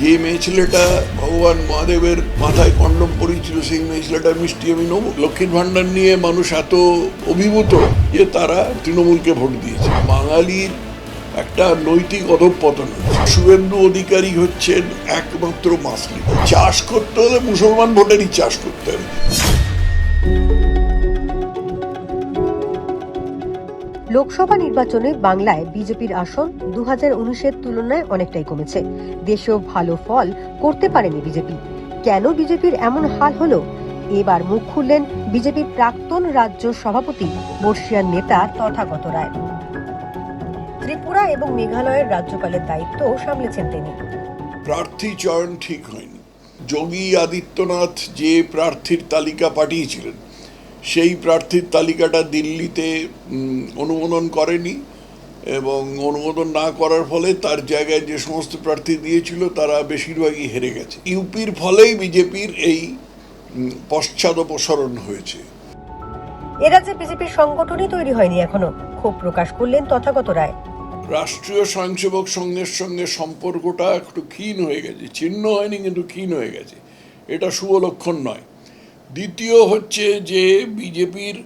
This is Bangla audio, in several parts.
যে মেয়ে ছেলেটা ভগবান মহাদেবের মাথায় কন্ডম পরিয়েছিল সেই মেয়ে ছেলেটা মিষ্টি আমি নব। লক্ষ্মীর ভাণ্ডার নিয়ে মানুষ এত অভিভূত যে তারা তৃণমূলকে ভোট দিয়েছে। বাঙালির একটা নৈতিক অধঃপতন শুভেন্দু অধিকারী হচ্ছেন একমাত্র মাসলি চাষ করতে হলে মুসলমান ভোটেরই চাষ করতে হবে। লোকসভা নির্বাচনে বাংলায় বিজেপির আসন দু হাজার উনিশের তুলনায় অনেকটাই কমেছে। দেশেও ভালো ফল করতে পারেনি বিজেপি। কেন বিজেপির এমন হাল হলো? এবার মুখ খুললেন বিজেপির প্রাক্তন রাজ্য সভাপতি, বর্ষিয়ান নেতা তথাগত রায়। ত্রিপুরা এবং মেঘালয়ের রাজ্যপালের দায়িত্ব সামলেছেন তিনি। প্রার্থী চয়ন ঠিক হয়নি। যোগী আদিত্যনাথ যে প্রার্থীর তালিকা পাঠিয়েছিলেন সেই প্রার্থীর তালিকাটা দিল্লিতে অনুমোদন করেনি এবং অনুমোদন না করার ফলে তার জায়গায় যে সমস্ত প্রার্থী দিয়েছিল তারা বেশিরভাগই হেরে গেছে। ইউপির ফলেই বিজেপির এই পশ্চাদপসরণ হয়েছে। এরাজ্যে বিজেপির সংগঠনই তৈরি হয়নি এখনও ক্ষোভ প্রকাশ করলেন তথাগত রায়। রাষ্ট্রীয় স্বয়ংসেবক সংঘের সঙ্গে সম্পর্কটা একটু ক্ষীণ হয়ে গেছে ছিন্ন হয়নি কিন্তু ক্ষীণ হয়ে গেছে। এটা শুভ লক্ষণ নয়। দ্বিতীয় হচ্ছে যে বিজেপির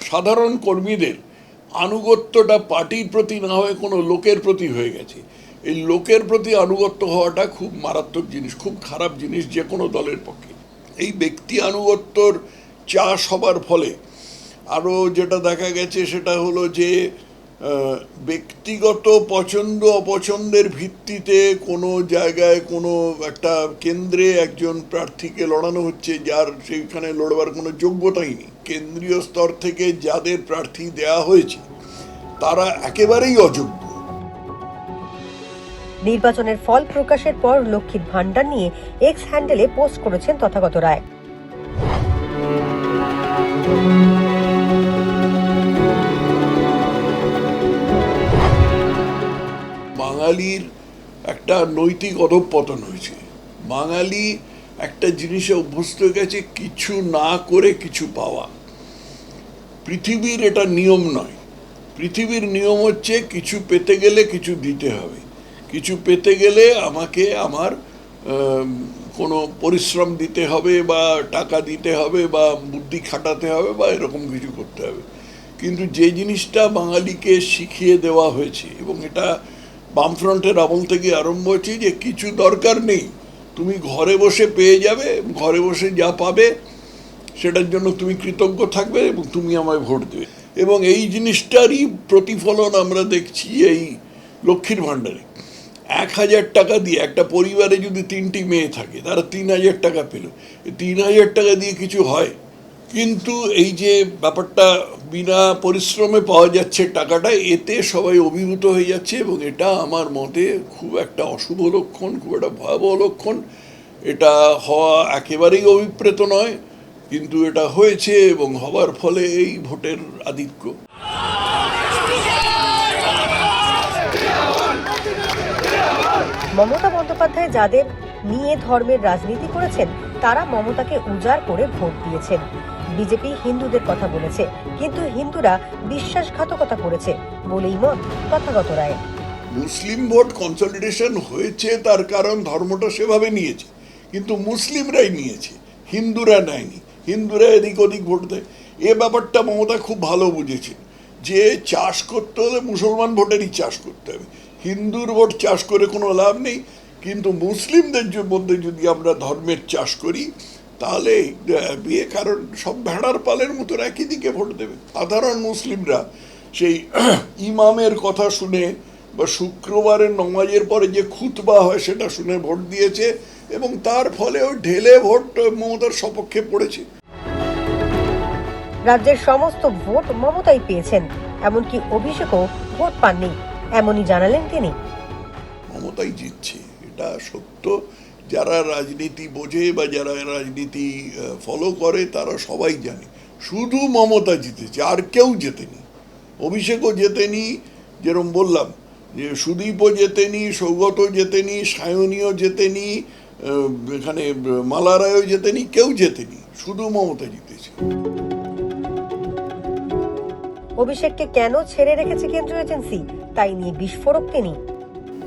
সাধারণ কর্মীদের আনুগত্যটা পার্টির প্রতি না হয়ে কোনো লোকের প্রতি হয়ে গেছে। এই লোকের প্রতি আনুগত্য হওয়াটা খুব মারাত্মক জিনিস, খুব খারাপ জিনিস যে কোনো দলের পক্ষে। এই ব্যক্তি আনুগত্যর চাষ হবার ফলে আরও যেটা দেখা গেছে সেটা হলো যে ব্যক্তিগত পছন্দ অপছন্দের ভিত্তিতে কোনো জায়গায় কোনো একটা কেন্দ্রে একজন প্রার্থীকে লড়ানো হচ্ছে যার সেইখানে লড়বার কোনো যোগ্যতাই নেই। কেন্দ্রীয় স্তর থেকে যাদের প্রার্থী দেয়া হয়েছে, তারা একেবারেই অযোগ্য। নির্বাচনের ফল প্রকাশের পর লক্ষ্মীর ভান্ডার নিয়ে এক্স হ্যান্ডেলে পোস্ট করেছেন তথাগত রায়। বাঙালির একটা নৈতিক অধঃপতন হয়েছে। বাঙালি একটা জিনিসে অভ্যস্ত হয়ে গেছে, কিছু না করে কিছু পাওয়া। পৃথিবীর এটা নিয়ম নয়। পৃথিবীর নিয়ম হচ্ছে কিছু পেতে গেলে কিছু দিতে হবে। কিছু পেতে গেলে আমাকে আমার কোনো পরিশ্রম দিতে হবে বা টাকা দিতে হবে বা বুদ্ধি খাটাতে হবে বা এরকম কিছু করতে হবে। কিন্তু যে জিনিসটা বাঙালিকে শিখিয়ে দেওয়া হয়েছে এবং এটা বামফ্রন্টের আমল থেকে আরম্ভ হয়েছে যে কিছু দরকার নেই। তুমি ঘরে বসে পেয়ে যাবে, ঘরে বসে যা পাবে, সেটার জন্য তুমি কৃতজ্ঞ থাকবে এবং তুমি আমায় ভোট দেবে। এবং এই জিনিসটারই প্রতিফলন আমরা দেখছি এই লক্ষ্মীর ভাণ্ডারে। এক হাজার টাকা দিয়ে একটা পরিবারে যদি তিনটি মেয়ে থাকে, তারা তিন হাজার টাকা পেল। তিন হাজার টাকা দিয়ে কিছু হয়? কিন্তু এই যে ব্যাপারটা বিনা পরিশ্রমে পাওয়া যাচ্ছে টাকাটা, এতে সবাই অভিভূত হয়ে যাচ্ছে এবং এটা আমার মতে খুব একটা অশুভ লক্ষণ, খুব একটা ভয়াবহ লক্ষণ। এটা হওয়া একেবারেই অভিপ্রেত নয়, কিন্তু এটা হয়েছে এবং হবার ফলে এই ভোটের আধিক্য। মমতা বন্দ্যোপাধ্যায় যাদের নিয়ে ধর্মের রাজনীতি করেছেন, তারা মমতাকে উজাড় করে ভোট দিয়েছেন। বিজেপি হিন্দুদের কথা বলেছে, কিন্তু হিন্দুরা বিশ্বাসঘাতকতা করেছে বলেই মত তথাগত রায়। মুসলিম ভোট কনসলিডেশন হয়েছে, তার কারণ ধর্মটা সেভাবে নিয়েছে, কিন্তু মুসলিমরাই নিয়েছে, হিন্দুরা নেয়নি, হিন্দুরা এদিক ওদিক ভোট দেয়। এ ব্যাপারটা মমতা খুব ভালো বুঝেছেন, যে চাষ করতে হলে মুসলমান ভোটেরই চাষ করতে হবে। হিন্দুর ভোট চাষ করে কোনো লাভ নেই, কিন্তু মুসলিমদের মধ্যে যদি আমরা ধর্মের চাষ করি তাহলে বিয়ে কারণ সব ভেড়ার পালের মতো একই দিকে ভোট দেবে। সাধারণ মুসলিমরা সেই ইমামের কথা শুনে বা শুক্রবারের নমাজের পরে যে খুতবা হয় সেটা শুনে ভোট দিয়েছে এবং তার ফলেও ঢেলে ভোট মমতার সপক্ষে পড়েছে। রাজ্যের সমস্ত ভোট মমতাই পেয়েছেন এমনকি অভিষেকও ভোট পাননি এমনই জানালেন তিনি। মমতাই জিতছে এটা সত্য। যারা রাজনীতি বোঝে বা যারা রাজনীতি ফলো করে তারা সবাই জানে। শুধু মমতা জিতেছে আর কেউ জেতেনি। অভিষেকও জেতেনি যেরম বললাম যে সুদীপও জেতেনি সৌগত জেতেনি সায়নীও জেতেনি এখানে মালারায়ও জেতেনি কেউ জেতেনি শুধু মমতা জিতেছে। অভিষেককে কেন ছেড়ে রেখেছে কেন্দ্রীয় এজেন্সি? তাই নিয়ে বিস্ফোরক তিনি।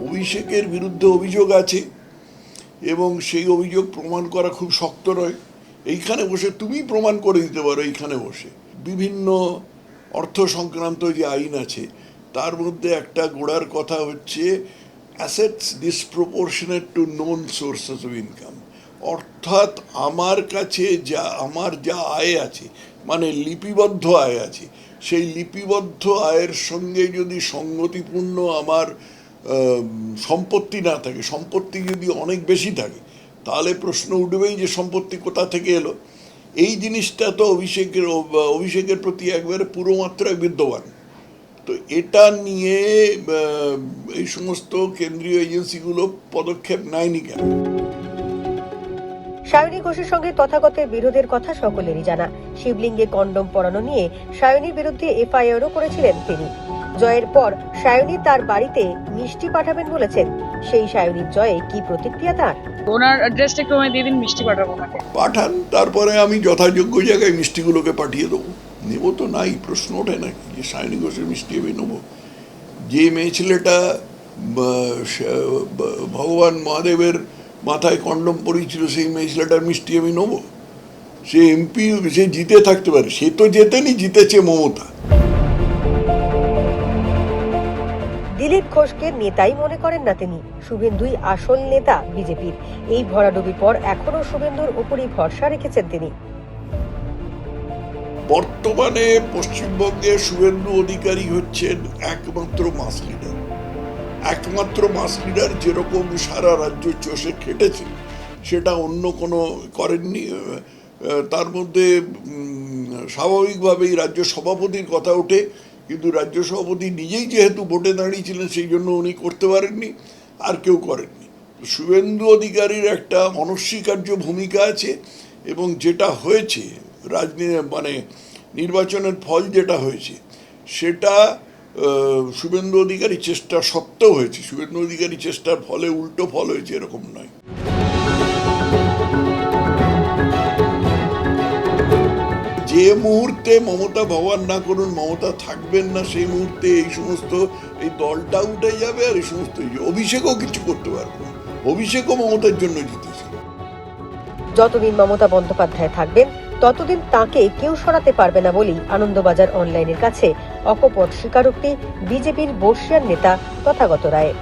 অভিষেকের বিরুদ্ধে অভিযোগ আছে এবং সেই অভিযোগ প্রমাণ করা খুব শক্ত নয়। এইখানে বসে তুমি প্রমাণ করে দিতে পারো এইখানে বসে। বিভিন্ন অর্থ সংক্রান্ত যে আইন আছে, তার মধ্যে একটা গোড়ার কথা হচ্ছে assets disproportionate to known sources of income অর্থাৎ আমার কাছে যা, আমার যা আয় আছে মানে লিপিবদ্ধ আয় আছে, সেই লিপিবদ্ধ আয়ের সঙ্গে যদি সঙ্গতিপূর্ণ আমার সম্পত্তি না থাকে, সম্পত্তি যদি অনেক বেশি থাকে, তাহলে প্রশ্ন উঠবেই যে সম্পত্তি কোথা থেকে এলো? এই জিনিসটা তো অভিষেকের অভিষেকের প্রতি একবারে পুরো মাত্রায় বিদ্যমান। তো এটা নিয়ে এই সমস্ত কেন্দ্রীয় এজেন্সিগুলো পদক্ষেপ নেয়নি কেন? সায়নী ঘোষের সঙ্গে তথাগতের বিরোধের কথা সকলেরই জানা। শিবলিঙ্গে কন্ডম পরানো নিয়ে সায়নীর বিরুদ্ধে এফআইআরও করেছিলেন তিনি। জয়ের পর সায়নী তার বাড়িতে মিষ্টি পাঠাবেন বলেছেন। সেই সায়নীর জয়ে কি প্রতিক্রিয়া তার? ওনার অ্যাড্রেসটা একটু আমায় দিয়ে দিন মিষ্টি পাঠাবো ওনাকে। পাঠান তারপরে আমি যথাযোগ্য জায়গায় মিষ্টিগুলোকে পাঠিয়ে দেবো। নেব তো নাই প্রশ্ন ওঠে নাকি যে সায়নী ঘোষের মিষ্টি আমি নেব। যে মেয়ে ছেলেটা বা, ভগবান মহাদেবের মাথায় কন্ডম পরিয়েছিল সেই মেয়ে ছেলেটার মিষ্টি আমি নেব। সে এমপি সে জিতে থাকতে পারে। সে তো জেতেনি জিতেছে মমতা। দিলীপ ঘোষকে নেতাই মনে করেন না তিনি। শুভেন্দুই আসল নেতা বিজেপির। এই ভরাডুবির পর এখনও শুভেন্দুর উপরই ভরসা রেখেছেন তিনি। বর্তমানে পশ্চিমবঙ্গে শুভেন্দু অধিকারী হচ্ছেন একমাত্র মাস লিডার একমাত্র মাস লিডার যেরকম সারা রাজ্য চষে খেটেছে, সেটা অন্য কোনো করেননি। তার মধ্যে স্বাভাবিকভাবেই রাজ্য সভাপতির কথা ওঠে। কিন্তু রাজ্য সভাপতি নিজেই যেহেতু ভোটে দাঁড়িয়েছিলেন, সেই জন্য উনি করতে পারেননি, আর কেউ করেননি। শুভেন্দু অধিকারীর একটা অনস্বীকার্য ভূমিকা আছে, এবং যেটা হয়েছে, রাজনীতি মানে নির্বাচনের ফল যেটা হয়েছে, সেটা শুভেন্দু অধিকারী চেষ্টা সত্ত্বেও হয়েছে। শুভেন্দু অধিকারী চেষ্টার ফলে উল্টো ফল হয়েছে, এরকম নয়। যে মুহূর্তে মমতা ভগবান না করুন, মমতা থাকবেন না সেই মুহূর্তে এই সমস্ত, এই দলটা উঠে যাবে আর এই সমস্ত। অভিষেকও কিছু করতে পারবে না অভিষেকও মমতার জন্য জিতেছে যতদিন মমতা বন্দ্যোপাধ্যায় থাকবেন, ততদিন তাকে কেউ সরাতে পারবে না বলেই আনন্দবাজার অনলাইনের কাছে অকপট স্বীকারোক্তি বিজেপির বর্ষিয়ান নেতা তথাগত রায়ের